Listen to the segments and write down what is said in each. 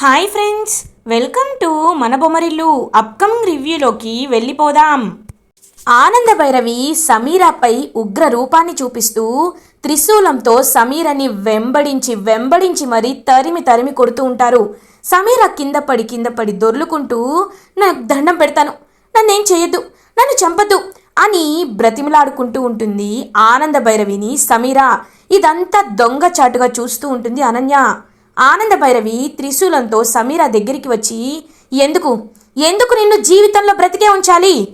Hi friends welcome to మన బొమరిల్లు upcoming రివ్యూలోకి వెళ్ళిపోదాం. ఆనంద భైరవి సమీరాపై ఉగ్ర రూపాన్ని చూపిస్తూ త్రిశూలంతో సమీరని వెంబడించి వెంబడించి మరీ తరిమి తరిమి కొడుతూ ఉంటారు. సమీర కింద పడి కింద పడి దొర్లుకుంటూ నాకు దండం పెడతాను నన్నేం చేయొద్దు నన్ను చంపద్దు అని బ్రతిమలాడుకుంటూ ఉంటుంది ఆనంద భైరవిని సమీర. ఇదంతా దొంగచాటుగా చూస్తూ ఉంటుంది అనన్య. ఆనంద భైరవి త్రిశూలంతో సమీర దగ్గరికి వచ్చి ఎందుకు? ఎందుకు నిన్ను జీవితంలో బ్రతికే ఉంచాలి?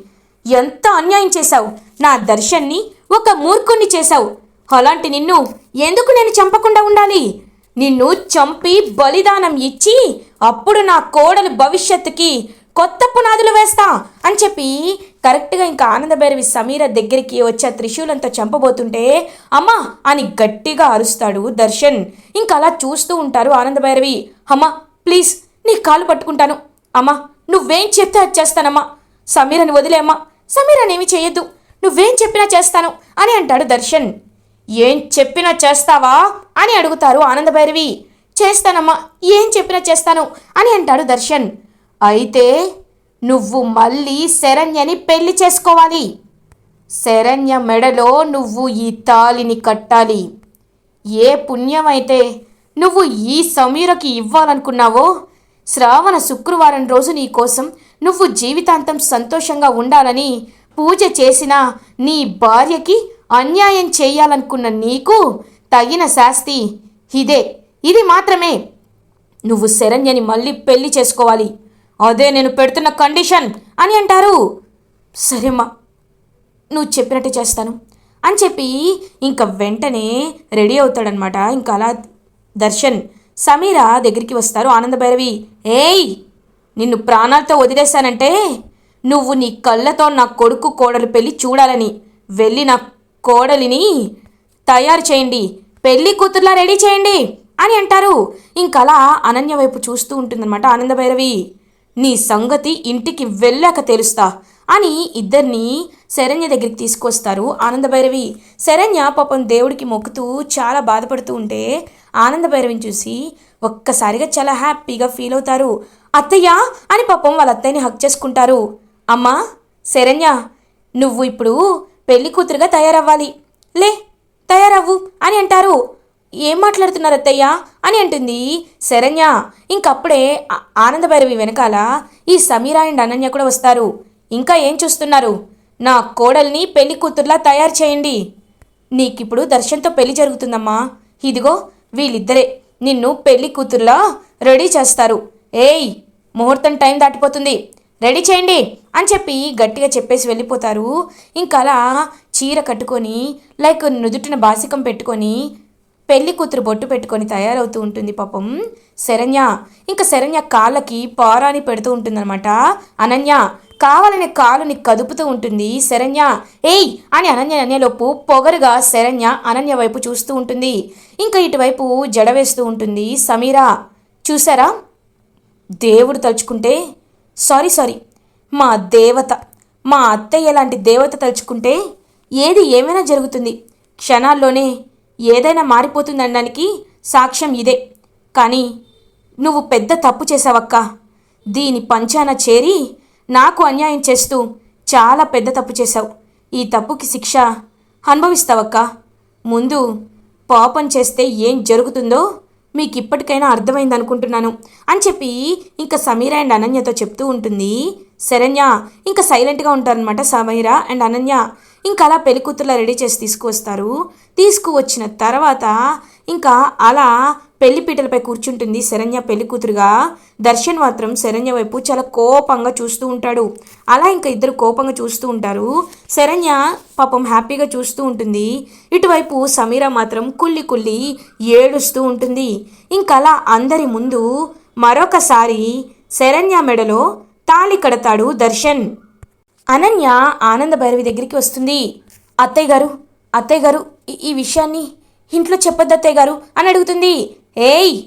ఎంత అన్యాయం చేశావు? నా దర్శన్ని ఒక మూర్ఖుణ్ణి చేశావు. అలాంటి నిన్ను ఎందుకు నేను చంపకుండా ఉండాలి? నిన్ను చంపి బలిదానం ఇచ్చి అప్పుడు నా కోడలు భవిష్యత్తుకి కొత్త పునాదులు వేస్తా అని చెప్పి కరెక్ట్గా ఇంకా ఆనందభైరవి సమీర దగ్గరికి వచ్చి ఆ త్రిశూలంతో చంపబోతుంటే అమ్మా అని గట్టిగా అరుస్తాడు దర్శన్. ఇంకా అలా చూస్తూ ఉంటారు ఆనందభైరవి అమ్మా ప్లీజ్ నీ కాలు పట్టుకుంటాను. అమ్మా నువ్వేం చెప్తే అది చేస్తానమ్మా. సమీరని వదిలేమ్మా సమీరనేమి చేయొద్దు. నువ్వేం చెప్పినా చేస్తాను అని అంటాడు దర్శన్. ఏం చెప్పినా చేస్తావా అని అడుగుతారు ఆనందభైరవి చేస్తానమ్మా ఏం చెప్పినా చేస్తాను అని అంటాడు దర్శన్. అయితే నువ్వు మళ్ళీ శరణ్యని పెళ్ళి చేసుకోవాలి. శరణ్య మెడలో నువ్వు ఈ తాలిని కట్టాలి. ఏ పుణ్యమైతే నువ్వు ఈ సమీరకి ఇవ్వాలనుకున్నావో శ్రావణ శుక్రవారం రోజు నీ కోసం నువ్వు జీవితాంతం సంతోషంగా ఉండాలని పూజ చేసిన నీ భార్యకి అన్యాయం చేయాలనుకున్న నీకు తగిన శాస్తి ఇదే. ఇది మాత్రమే. నువ్వు శరణ్యని మళ్ళీ పెళ్ళి చేసుకోవాలి. అదే నేను పెడుతున్న కండిషన్ అని అంటారు. సరేమ్మా నువ్వు చెప్పినట్టు చేస్తాను అని చెప్పి ఇంకా వెంటనే రెడీ అవుతాడనమాట ఇంకా అలా దర్శన్ సమీర దగ్గరికి వస్తారు. ఆనందభైరవి ఏయ్ నిన్ను ప్రాణాలతో వదిలేశానంటే నువ్వు నీ కళ్ళతో నా కొడుకు కోడలు పెళ్ళి చూడాలని వెళ్ళి నా కోడలిని తయారు చేయండి పెళ్ళి కూతుర్లా రెడీ చేయండి అని అంటారు. ఇంకలా అనన్య వైపు చూస్తూ ఉంటుందన్నమాట ఆనందభైరవి నీ సంగతి ఇంటికి వెళ్ళాక తెలుస్తా అని ఇద్దరిని శరణ్య దగ్గరికి తీసుకొస్తారు ఆనందభైరవి. శరణ్య పాపం దేవుడికి మొక్కుతూ చాలా బాధపడుతూ ఉంటే ఆనందభైరవిని చూసి ఒక్కసారిగా చాలా హ్యాపీగా ఫీల్ అవుతారు. అత్తయ్య అని పాపం వాళ్ళ అత్తయ్యని హక్ చేసుకుంటారు. అమ్మా శరణ్య నువ్వు ఇప్పుడు పెళ్ళి కూతురుగా తయారవ్వాలి. లే తయారవ్వు అని అంటారు. ఏం మాట్లాడుతున్నారు అత్తయ్య? అని అంటుంది. శరణ్య ఇంకప్పుడే ఆనందభైరవి వెనకాల ఈ సమీరా అండ్ అనన్య కూడా వస్తారు. ఇంకా ఏం చూస్తున్నారు? నా కోడల్ని పెళ్ళి కూతుర్లా తయారు చేయండి. నీకిప్పుడు దర్శన్తో పెళ్ళి జరుగుతుందమ్మా. ఇదిగో వీళ్ళిద్దరే నిన్ను పెళ్ళి కూతుర్లా రెడీ చేస్తారు. ఏయ్ ముహూర్తం టైం దాటిపోతుంది. రెడీ చేయండి అని చెప్పి గట్టిగా చెప్పేసి వెళ్ళిపోతారు. ఇంకా అలా చీర కట్టుకొని లైక్ నుదుటిన బాసికం పెట్టుకొని పెళ్ళి కూతురు బొట్టు పెట్టుకొని తయారవుతూ ఉంటుంది పాపం. శరణ్య ఇంకా శరణ్య కాళ్ళకి పారాని పెడుతూ ఉంటుందన్నమాట. అనన్య కావాలనే కాలుని కదుపుతూ ఉంటుంది. శరణ్య ఏయ్! అని అనన్య అనేలోపు పొగరుగా శరణ్య అనన్య వైపు చూస్తూ ఉంటుంది. ఇంకా ఇటువైపు జడ వేస్తూ ఉంటుంది. సమీరా చూసారా దేవుడు తలుచుకుంటే సారీ సారీ మా దేవత మా అత్తయ్య లాంటి దేవత తలుచుకుంటే ఏది ఏమైనా జరుగుతుంది. క్షణాల్లోనే ఏదైనా మారిపోతుందనడానికి సాక్ష్యం ఇదే. కానీ నువ్వు పెద్ద తప్పు చేసావక్క దీని పంచాన చేరి నాకు అన్యాయం చేస్తూ చాలా పెద్ద తప్పు చేశావు. ఈ తప్పుకి శిక్ష అనుభవిస్తావక్క. ముందు పాపం చేస్తే ఏం జరుగుతుందో మీకు ఇప్పటికైనా అర్థమైంది అనుకుంటున్నాను అని చెప్పి ఇంకా సమీర అండ్ అనన్యతో చెప్తూ ఉంటుంది. శరణ్య ఇంకా సైలెంట్గా ఉంటారనమాట సమీర అండ్ అనన్య. ఇంకా అలా పెళ్ళికూతురులా రెడీ చేసి తీసుకువస్తారు. తీసుకువచ్చిన తర్వాత ఇంకా అలా పెళ్ళి పీటలపై కూర్చుంటుంది శరణ్య పెళ్ళి కూతురుగా. దర్శన్ మాత్రం శరణ్య వైపు చాలా కోపంగా చూస్తూ ఉంటాడు. అలా ఇంకా ఇద్దరు కోపంగా చూస్తూ ఉంటారు. శరణ్య పాపం హ్యాపీగా చూస్తూ ఉంటుంది. ఇటువైపు సమీర మాత్రం కుల్లి కుల్లి ఏడుస్తూ ఉంటుంది. ఇంకా అలా అందరి ముందు మరొకసారి శరణ్య మెడలో తాళి కడతాడు దర్శన్. అనన్య ఆనంద భైరవి దగ్గరికి వస్తుంది. అత్తయ్య గారు అత్తయ్య గారు ఈ- ఈ విషయాన్ని ఇంట్లో చెప్పొద్దు అత్తయ్య గారు అని అడుగుతుంది. ఏయ్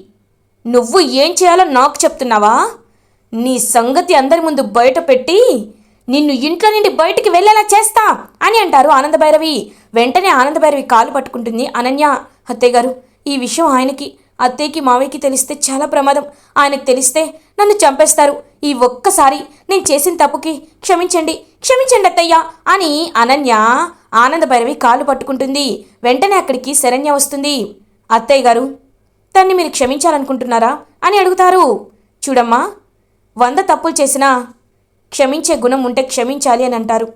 నువ్వు ఏం చేయాలో నాకు చెప్తున్నావా? నీ సంగతి అందరి ముందు బయట పెట్టి నిన్ను ఇంట్లో నుండి బయటికి వెళ్ళేలా చేస్తా అని అంటారు ఆనంద భైరవి. వెంటనే ఆనంద భైరవి కాలు పట్టుకుంటుంది అనన్య. అత్తయ్య గారు ఈ విషయం ఆయనకి అత్తయ్యకి మావయ్యకి తెలిస్తే చాలా ప్రమాదం. ఆయనకు తెలిస్తే నన్ను చంపేస్తారు. ఈ ఒక్కసారి నేను చేసిన తప్పుకి క్షమించండి క్షమించండి అత్తయ్య అని అనన్య ఆనంద భైరవి కాలు పట్టుకుంటుంది. వెంటనే అక్కడికి శరణ్య వస్తుంది. అత్తయ్య గారు తన్ని మీరు క్షమించాలనుకుంటున్నారా అని అడుగుతారు. చూడమ్మా వంద తప్పులు చేసినా క్షమించే గుణం ఉంటే క్షమించాలి అని అంటారు.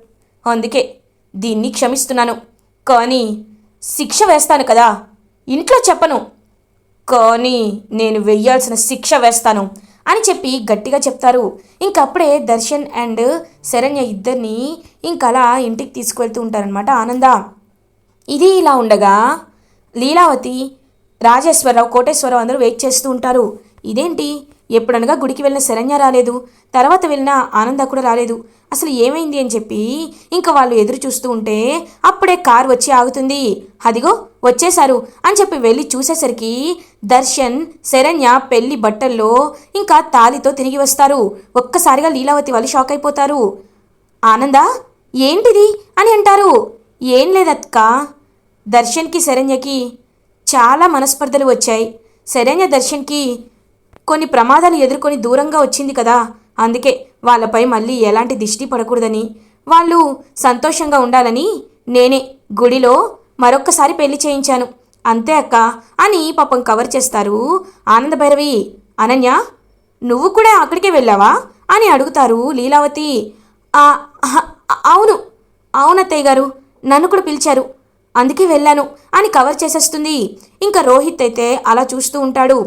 అందుకే దీన్ని క్షమిస్తున్నాను. కానీ శిక్ష వేస్తాను కదా. ఇంట్లో చెప్పను. కానీ నేను వెయ్యాల్సిన శిక్ష వేస్తాను అని చెప్పి గట్టిగా చెప్తారు. ఇంకప్పుడే దర్శన్ అండ్ శరణ్య ఇద్దరిని ఇంకలా ఇంటికి తీసుకువెళ్తూ ఉంటారనమాట ఆనంద. ఇది ఇలా ఉండగా లీలావతి రాజేశ్వరరావు కోటేశ్వరరావు అందరూ వెయిట్ చేస్తూ ఉంటారు. ఇదేంటి? ఎప్పుడనగా గుడికి వెళ్ళిన శరణ్య రాలేదు. తర్వాత వెళ్ళిన ఆనంద కూడా రాలేదు. అసలు ఏమైంది అని చెప్పి ఇంకా వాళ్ళు ఎదురు చూస్తూ ఉంటే అప్పుడే కార్ వచ్చి ఆగుతుంది. అదిగో వచ్చేశారు అని చెప్పి వెళ్ళి చూసేసరికి దర్శన్ శరణ్య పెళ్ళి బట్టల్లో ఇంకా తాలితో తిరిగి వస్తారు. ఒక్కసారిగా లీలావతి వాళ్ళు షాక్ అయిపోతారు. ఆనందా ఏంటిది అని అంటారు. ఏం లేదక్క దర్శన్కి శరణ్యకి చాలా మనస్పర్ధలు వచ్చాయి. శరణ్య దర్శన్కి కొన్ని ప్రమాదాలు ఎదుర్కొని దూరంగా వచ్చింది కదా. అందుకే వాళ్ళపై మళ్ళీ ఎలాంటి దిష్టి పడకూడదని? వాళ్ళు సంతోషంగా ఉండాలని నేనే గుడిలో మరొక్కసారి పెళ్ళి చేయించాను. అంతే అక్క అని పాపం కవర్ చేస్తారు ఆనందభైరవి. అనన్య నువ్వు కూడా అక్కడికే వెళ్ళావా? అని అడుగుతారు లీలావతి. అవును అవునత్తయ్య గారు. నన్ను కూడా పిలిచారు. అందుకే వెళ్ళాను అని కవర్ చేసేస్తుంది. ఇంకా రోహిత్ అయితే అలా చూస్తూ ఉంటాడు.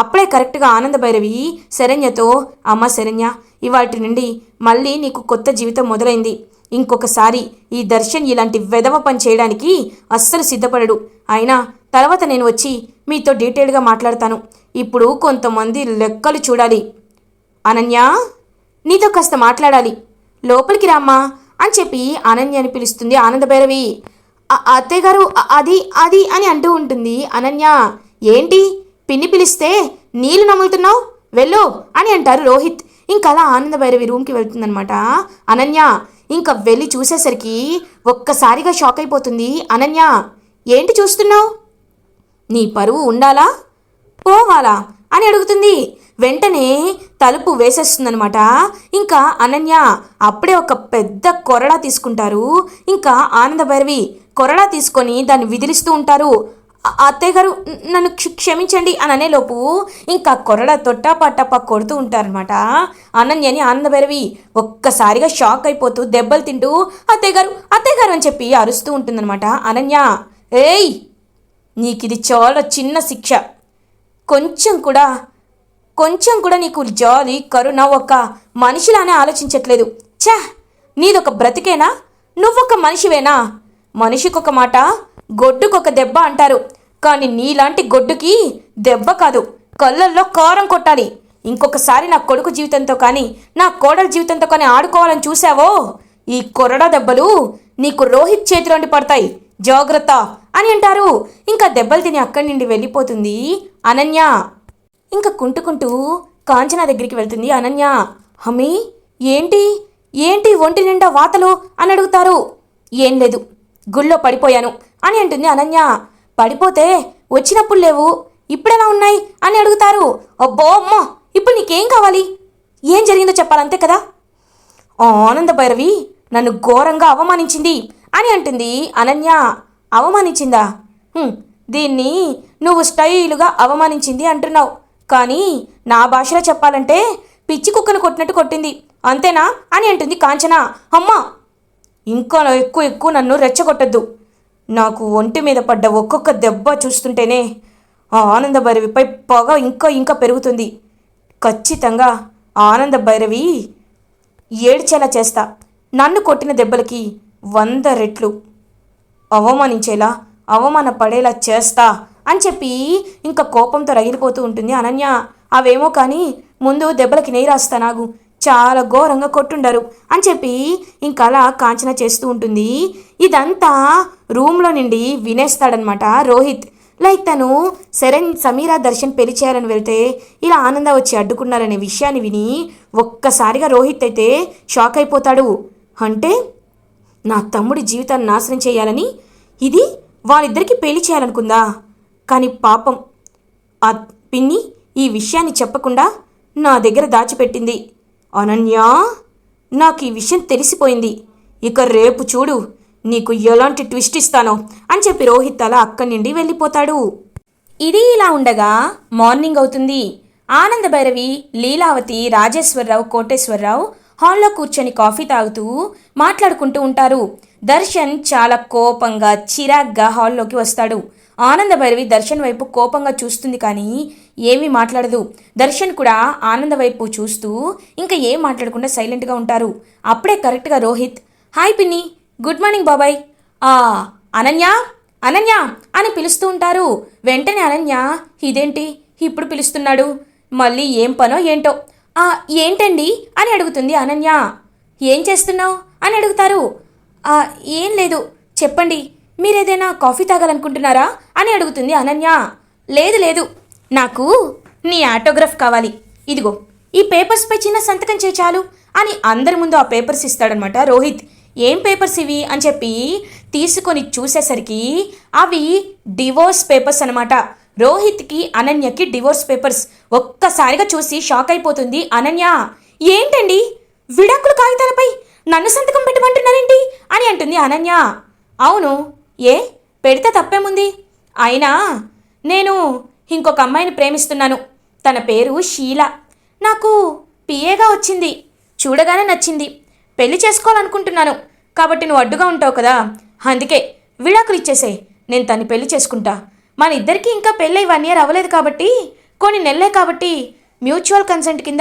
అప్పుడే కరెక్ట్గా ఆనంద భైరవి శరణ్యతో అమ్మ శరణ్య ఇవాటి నుండి మళ్ళీ నీకు కొత్త జీవితం మొదలైంది. ఇంకొకసారి ఈ దర్శన్ ఇలాంటి వెధవ పని చేయడానికి అస్సలు సిద్ధపడడు. అయినా తర్వాత నేను వచ్చి మీతో డీటెయిల్గా మాట్లాడతాను. ఇప్పుడు కొంతమంది లెక్కలు చూడాలి. అనన్య నీతో కాస్త మాట్లాడాలి. లోపలికి రామ్మా అని చెప్పి అనన్య అని పిలుస్తుంది ఆనందభైరవి భైరవి. అత్తయ్య గారు అది అది అని అంటూ ఉంటుంది. అనన్య ఏంటి? పిన్ని పిలిస్తే నీళ్ళు నములుతున్నావు? వెళ్ళు అని అంటారు రోహిత్. ఇంకలా అలా ఆనందభైరవి రూమ్కి వెళ్తుందనమాట అనన్య ఇంకా వెళ్ళి చూసేసరికి ఒక్కసారిగా షాక్ అయిపోతుంది. అనన్య ఏంటి చూస్తున్నావు? నీ పరువు ఉండాలా? పోవాలా? అని అడుగుతుంది. వెంటనే తలుపు వేసేస్తుందనమాట ఇంకా అనన్య అప్పుడే ఒక పెద్ద కొరడా తీసుకుంటారు. ఇంకా ఆనందభైరవి కొరడా తీసుకొని దాన్ని విదిలిస్తూ ఉంటారు. అత్తయ్య గారు నన్ను క్షమించండి అని అనేలోపు ఇంకా కొరడా తొట్టా పట్టప్ప కొడుతూ ఉంటారనమాట అనన్యని ఆనందభైరవి ఒక్కసారిగా షాక్ అయిపోతూ దెబ్బలు తింటూ అత్తయ్య గారు అత్తయ్య గారు అని చెప్పి అరుస్తూ ఉంటుందన్నమాట అనన్య. ఏయ్ నీకు ఇది చాలా చిన్న శిక్ష. కొంచెం కూడా కొంచెం కూడా నీకు జాలి కరుణ ఒక మనిషిలానే ఆలోచించట్లేదు. ఛా! నీదొక బ్రతికేనా? నువ్వొక మనిషివేనా? మనిషికొక మాట గొడ్డుకొక దెబ్బ అంటారు. కానీ నీలాంటి గొడ్డుకి దెబ్బ కాదు. కళ్ళల్లో కారం కొట్టాలి. ఇంకొకసారి నా కొడుకు జీవితంతో కానీ నా కోడల జీవితంతో కానీ ఆడుకోవాలని చూసావో ఈ కొరడా దెబ్బలు నీకు రోహిత్ చేతిలోండి పడతాయి. జాగ్రత్త అని అంటారు. ఇంకా దెబ్బలు తిని అక్కడి నుండి వెళ్ళిపోతుంది అనన్య. ఇంకా కుంటుకుంటూ కాంచన దగ్గరికి వెళ్తుంది అనన్య. హమీ ఏంటి? ఏంటి ఒంటి నిండా వాతలు? అని అడుగుతారు. ఏం లేదు గుళ్ళో పడిపోయాను అని అంటుంది అనన్య. పడిపోతే వచ్చినప్పుడు లేవు ఇప్పుడెలా ఉన్నాయి? అని అడుగుతారు. అబ్బో అమ్మో ఇప్పుడు నీకేం కావాలి? ఏం జరిగిందో చెప్పాలంతే కదా? ఆనంద భైరవి నన్ను ఘోరంగా అవమానించింది అని అంటుంది అనన్య. అవమానించిందా? దీన్ని నువ్వు స్టైలుగా అవమానించింది అంటున్నావు. కానీ నా భాషలో చెప్పాలంటే పిచ్చి కుక్కను కొట్టినట్టు కొట్టింది. అంతేనా? అని అంటుంది కాంచన. అమ్మా ఇంకా ఎక్కువ ఎక్కువ నన్ను రెచ్చగొట్టద్దు. నాకు ఒంటి మీద పడ్డ ఒక్కొక్క దెబ్బ చూస్తుంటేనే ఆ ఆనంద భైరవిపై పొగ ఇంకా ఇంకా పెరుగుతుంది. ఖచ్చితంగా ఆనంద భైరవి ఏడ్చేలా చేస్తా. నన్ను కొట్టిన దెబ్బలకి వంద రెట్లు. అవమానించేలా అవమానపడేలా చేస్తా. అని చెప్పి ఇంకా కోపంతో రగిలిపోతూ ఉంటుంది అనన్య. అవేమో కానీ ముందు దెబ్బలకి నెయ్యి రాస్తా నాకు చాలా ఘోరంగా కొట్టుండరు అని చెప్పి ఇంకా అలా కాంచన చేస్తూ ఉంటుంది. ఇదంతా రూమ్లో నుండి వినేస్తాడనమాట రోహిత్. లైక్ తను శరణ్ సమీరా దర్శన్ పెళ్ళి చేయాలని వెళ్తే ఇలా ఆనంద వచ్చి అడ్డుకున్నారనే విషయాన్ని విని ఒక్కసారిగా రోహిత్ అయితే షాక్ అయిపోతాడు. అంటే నా తమ్ముడి జీవితాన్ని నాశనం చేయాలని? ఇది వాళ్ళిద్దరికీ పెళ్ళి చేయాలనుకుందా? కానీ పాపం. ఆ పిన్ని ఈ విషయాన్ని చెప్పకుండా నా దగ్గర దాచిపెట్టింది. అనన్య నాకు ఈ విషయం తెలిసిపోయింది. ఇక రేపు చూడు నీకు ఎలాంటి ట్విస్ట్ ఇస్తానో అని చెప్పి రోహిత్ అలా అక్కడి నుండి వెళ్ళిపోతాడు. ఇది ఇలా ఉండగా మార్నింగ్ అవుతుంది. ఆనంద భైరవి లీలావతి రాజేశ్వరరావు కోటేశ్వరరావు హాల్లో కూర్చొని కాఫీ తాగుతూ మాట్లాడుకుంటూ ఉంటారు. దర్శన్ చాలా కోపంగా చిరాగ్గా హాల్లోకి వస్తాడు. ఆనంద భైరవి దర్శన్ వైపు కోపంగా చూస్తుంది కానీ ఏమీ మాట్లాడదు. దర్శన్ కూడా ఆనంద వైపు చూస్తూ ఇంకా ఏం మాట్లాడకుండా సైలెంట్గా ఉంటారు. అప్పుడే కరెక్ట్గా రోహిత్ హాయ్ పిన్ని గుడ్ మార్నింగ్ బాబాయ్. ఆ అనన్య అనన్య అని పిలుస్తూ ఉంటారు. వెంటనే అనన్య ఇదేంటి? ఇప్పుడు పిలుస్తున్నాడు. మళ్ళీ ఏం పనో ఏంటో? ఆ ఏంటండి? అని అడుగుతుంది అనన్య. ఏం చేస్తున్నావు? అని అడుగుతారు. ఏం లేదు. చెప్పండి. మీరేదైనా కాఫీ తాగాలనుకుంటున్నారా అని అడుగుతుంది అనన్య. లేదు లేదు. నాకు నీ ఆటోగ్రాఫ్ కావాలి. ఇదిగో ఈ పేపర్స్పై చిన్న సంతకం చే చాలు అని అందరి ముందు ఆ పేపర్స్ ఇస్తాడనమాట రోహిత్. ఏం పేపర్స్ ఇవి? అని చెప్పి తీసుకొని చూసేసరికి అవి డివోర్స్ పేపర్స్ అనమాట. రోహిత్కి అనన్యకి డివోర్స్ పేపర్స్. ఒక్కసారిగా చూసి షాక్ అయిపోతుంది అనన్య. ఏంటండి? విడాకుల కాగితాలపై నన్ను సంతకం పెట్టమంటున్నారేంటి? అని అంటుంది అనన్య. అవును ఏ? పెడితే తప్పేముంది? అయినా నేను ఇంకొక అమ్మాయిని ప్రేమిస్తున్నాను. తన పేరు షీల. నాకు పిఏగా వచ్చింది. చూడగానే నచ్చింది. పెళ్ళి చేసుకోవాలనుకుంటున్నాను. కాబట్టి నువ్వు అడ్డుగా ఉంటావు కదా? అందుకే విడాకులు ఇచ్చేసే. నేను తన్ని పెళ్ళి చేసుకుంటా. మన ఇద్దరికి ఇంకా పెళ్ళై వన్ ఇయర్ అవ్వలేదు కాబట్టి కొన్ని నెలలే కాబట్టి మ్యూచువల్ కన్సెంట్ కింద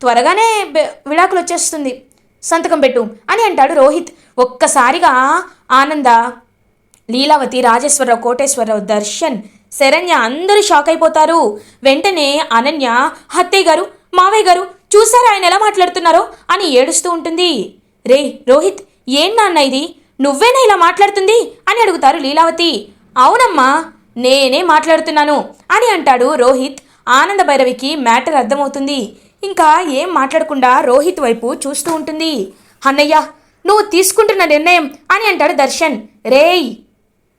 త్వరగానే విడాకులు వచ్చేస్తుంది. సంతకం పెట్టు అని అంటాడు రోహిత్. ఒక్కసారిగా ఆనంద లీలావతి రాజేశ్వరరావు కోటేశ్వరరావు దర్శన్ శరణ్య అందరూ షాక్ అయిపోతారు. వెంటనే అనన్య హత్తయ్య గారు మావయ్య గారు చూసారా ఆయన ఎలా మాట్లాడుతున్నారో అని ఏడుస్తూ ఉంటుంది. రే రోహిత్ ఏం నాన్న ఇది? నువ్వేనా ఇలా మాట్లాడుతుంది? అని అడుగుతారు లీలావతి. అవునమ్మా నేనే మాట్లాడుతున్నాను అని అంటాడు రోహిత్. ఆనంద భైరవికి మ్యాటర్ అర్థమవుతుంది. ఇంకా ఏం మాట్లాడకుండా రోహిత్ వైపు చూస్తూ ఉంటుంది. అన్నయ్య నువ్వు తీసుకుంటున్న నిర్ణయం అని అంటాడు దర్శన్. రేయ్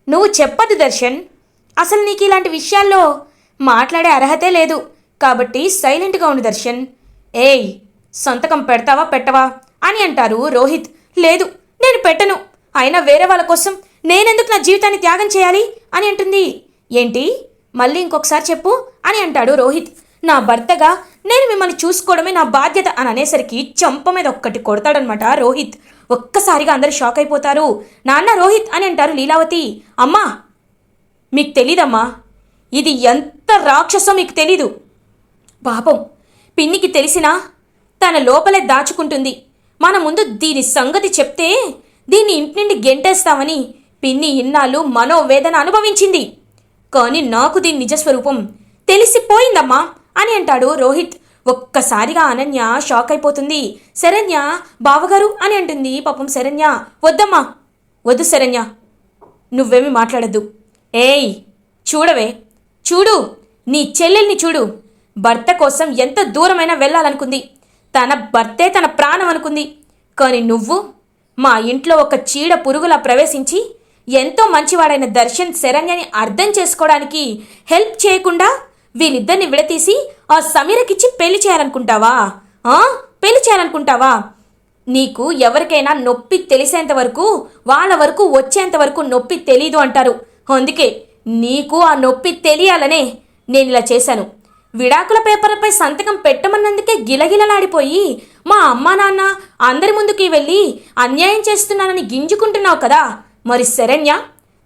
నువ్వు చెప్పదు దర్శన్. అసలు నీకు ఇలాంటి విషయాల్లో మాట్లాడే అర్హతే లేదు. కాబట్టి సైలెంట్గా ఉండు దర్శన్. ఏయ్ సంతకం పెడతావా పెట్టవా? అని అంటారు రోహిత్. లేదు నేను పెట్టను. అయినా వేరే వాళ్ళ కోసం నేనెందుకు నా జీవితాన్ని త్యాగం చేయాలి? అని అంటుంది. ఏంటి? మళ్ళీ ఇంకొకసారి చెప్పు అని అంటాడు రోహిత్. నా భర్తగా నేను మిమ్మల్ని చూసుకోవడమే నా బాధ్యత అని అనేసరికి చంప మీద ఒక్కటి కొడతాడనమాట రోహిత్. ఒక్కసారిగా అందరు షాక్ అయిపోతారు. నాన్న రోహిత్ అని అంటారు లీలావతి. అమ్మా మీకు తెలీదమ్మా. ఇది ఎంత రాక్షసో మీకు తెలీదు. పాపం పిన్నికి తెలిసినా తన లోపలే దాచుకుంటుంది. మన ముందు దీని సంగతి చెప్తే దీన్ని ఇంటి నుండి గెంటేస్తామని పిన్ని ఇన్నాళ్ళు మనోవేదన అనుభవించింది. కానీ నాకు దీని నిజస్వరూపం తెలిసిపోయిందమ్మా అని అంటాడు రోహిత్. ఒక్కసారిగా అనన్య షాక్ అయిపోతుంది. శరణ్య బావగారు అని అంటుంది. పాపం శరణ్య వద్దమ్మా. వద్దు శరణ్య. నువ్వేమి మాట్లాడద్దు. ఏయ్ చూడవే. చూడు నీ చెల్లెల్ని చూడు. భర్త కోసం ఎంత దూరమైనా వెళ్ళాలనుకుంది. తన భర్తే తన ప్రాణం అనుకుంది. కానీ నువ్వు మా ఇంట్లో ఒక చీడ పురుగులా ప్రవేశించి ఎంతో మంచివాడైన దర్శన్ శరణ్యని అర్థం చేసుకోవడానికి హెల్ప్ చేయకుండా వీళ్ళిద్దరిని విడతీసి ఆ సమీరకిచ్చి పెళ్ళి చేయాలనుకుంటావా? పెళ్ళి చేయాలనుకుంటావా? నీకు ఎవరికైనా నొప్పి తెలిసేంత వరకు వాళ్ళ వరకు వచ్చేంత వరకు నొప్పి తెలీదు అంటారు. అందుకే నీకు ఆ నొప్పి తెలియాలనే నేను ఇలా చేశాను. విడాకుల పేపర్లపై సంతకం పెట్టమన్నందుకే గిలగిలలాడిపోయి మా అమ్మా నాన్న అందరి ముందుకి వెళ్ళి అన్యాయం చేస్తున్నానని గింజుకుంటున్నావు కదా. మరి శరణ్య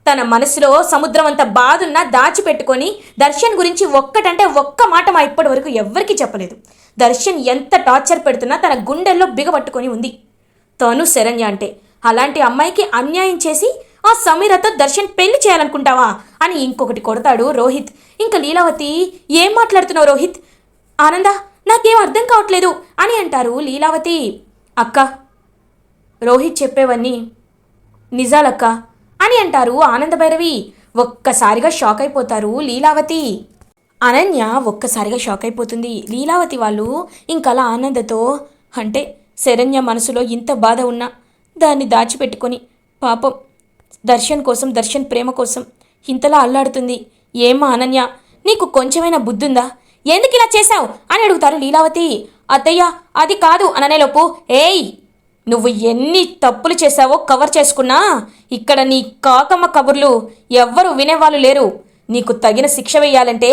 తన మనసులో సముద్రం అంత బాధున్నా దాచిపెట్టుకొని దర్శన్ గురించి ఒక్కటంటే ఒక్క మాట మా ఇప్పటి వరకు ఎవ్వరికీ చెప్పలేదు. దర్శన్ ఎంత టార్చర్ పెడుతున్నా తన గుండెల్లో బిగబట్టుకొని ఉంది. తను శరణ్య అంటే అలాంటి అమ్మాయికి అన్యాయం చేసి ఆ సమీరతో దర్శన్ పెళ్ళి చేయాలనుకుంటావా అని ఇంకొకటి కొడతాడు రోహిత్. ఇంకా లీలావతి ఏం మాట్లాడుతున్నావు రోహిత్? ఆనంద నాకేం అర్థం కావట్లేదు అని అంటారు లీలావతి. అక్క రోహిత్ చెప్పేవన్నీ నిజాలక్క. అని అంటారు ఆనందభైరవి ఒక్కసారిగా షాక్ అయిపోతారు లీలావతి. అనన్య ఒక్కసారిగా షాక్ అయిపోతుంది. లీలావతి వాళ్ళు ఇంకలా ఆనందతో అంటే శరణ్య మనసులో ఇంత బాధ ఉన్నా దాన్ని దాచిపెట్టుకొని పాపం దర్శన్ కోసం దర్శన్ ప్రేమ కోసం ఇంతలా అల్లాడుతుంది. ఏమా అనన్య నీకు కొంచెమైనా బుద్ధుందా? ఎందుకు ఇలా చేశావు? అని అడుగుతారు లీలావతి. అత్తయ్య అది కాదు అననేలోపు. ఏయ్! నువ్వు ఎన్ని తప్పులు చేశావో కవర్ చేసుకున్నా ఇక్కడ నీ కాకమ్మ కబుర్లు ఎవ్వరూ వినేవాళ్ళు లేరు. నీకు తగిన శిక్ష వేయాలంటే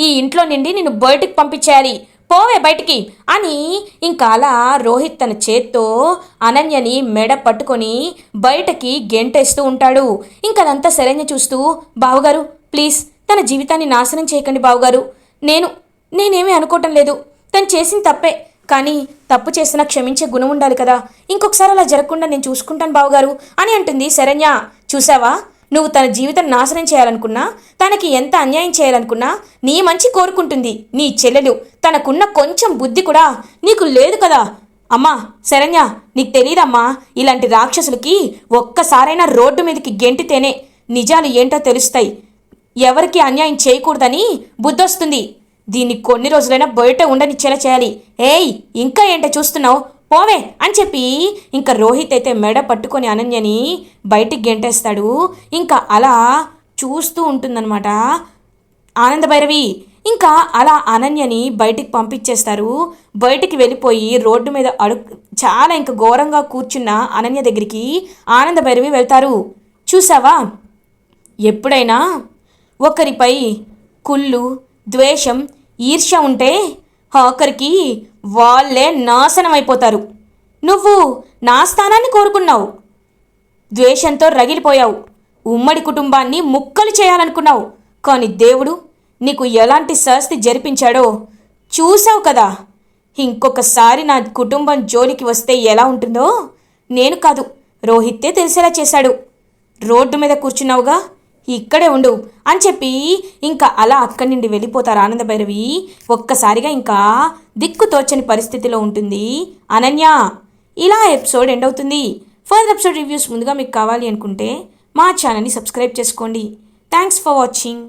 ఈ ఇంట్లో నుండి నిన్ను బయటికి పంపించేయాలి. పోవే బయటికి అని ఇంకా అలా రోహిత్ తన చేత్తో అనన్యని మెడ పట్టుకొని బయటకి గెంటేస్తూ ఉంటాడు. ఇంకదంతా శరణ్య చూస్తూ బావుగారు ప్లీజ్ తన జీవితాన్ని నాశనం చేయకండి బావుగారు. నేను నేనేమీ అనుకోవటం లేదు. తను చేసిన తప్పే. కానీ తప్పు చేసినా క్షమించే గుణం ఉండాలి కదా. ఇంకొకసారి అలా జరగకుండా నేను చూసుకుంటాను బావగారు అని అంటుంది శరణ్య. చూసావా? నువ్వు తన జీవితం నాశనం చేయాలనుకున్నా తనకి ఎంత అన్యాయం చేయాలనుకున్నా నీ మంచి కోరుకుంటుంది నీ చెల్లెలు. తనకున్న కొంచెం బుద్ధి కూడా నీకు లేదు కదా. అమ్మా శరణ్య నీకు తెలియదమ్మా ఇలాంటి రాక్షసులకి ఒక్కసారైనా రోడ్డు మీదకి గెంటితేనే నిజాలు ఏంటో తెలుస్తాయి. ఎవరికి అన్యాయం చేయకూడదని బుద్ధొస్తుంది. దీన్ని కొన్ని రోజులైనా బయట ఉండనిచ్చేలా చేయాలి. ఏయ్ ఇంకా ఏంటో చూస్తున్నావు? పోవే అని చెప్పి ఇంకా రోహిత్ అయితే మెడ పట్టుకొని అనన్యని బయటికి గెంటేస్తాడు. ఇంకా అలా చూస్తూ ఉంటుందన్నమాట. ఆనంద భైరవి ఇంకా అలా అనన్యని బయటికి పంపించేస్తారు. బయటికి వెళ్ళిపోయి రోడ్డు మీద అడుగు చాలా ఇంకా ఘోరంగా కూర్చున్న అనన్య దగ్గరికి ఆనంద భైరవి వెళ్తారు. చూసావా? ఎప్పుడైనా ఒకరిపై కుళ్ళు ద్వేషం ఈర్ష్య ఉంటే ఆఖరికి వాళ్ళే నాశనం అయిపోతారు నువ్వు నా స్థానాన్ని కోరుకున్నావు. ద్వేషంతో రగిలిపోయావు. ఉమ్మడి కుటుంబాన్ని ముక్కలు చేయాలనుకున్నావు. కానీ దేవుడు నీకు ఎలాంటి శాస్తి జరిపించాడో చూసావు కదా. ఇంకొకసారి నా కుటుంబం జోలికి వస్తే ఎలా ఉంటుందో నేను కాదు రోహిత్తే తెలిసేలా చేశాడు. రోడ్డు మీద కూర్చున్నావుగా ఇక్కడే ఉండు అని చెప్పి ఇంకా అలా అక్కడి నుండి వెళ్ళిపోతారు ఆనంద భైరవి. ఒక్కసారిగా ఇంకా దిక్కు తోచని పరిస్థితిలో ఉంటుంది. అనన్య ఇలా ఎపిసోడ్ ఎండ్ అవుతుంది. ఫర్దర్ ఎపిసోడ్ రివ్యూస్ ముందుగా మీకు కావాలి అనుకుంటే మా ఛానల్ని సబ్స్క్రైబ్ చేసుకోండి. Thanks for watching.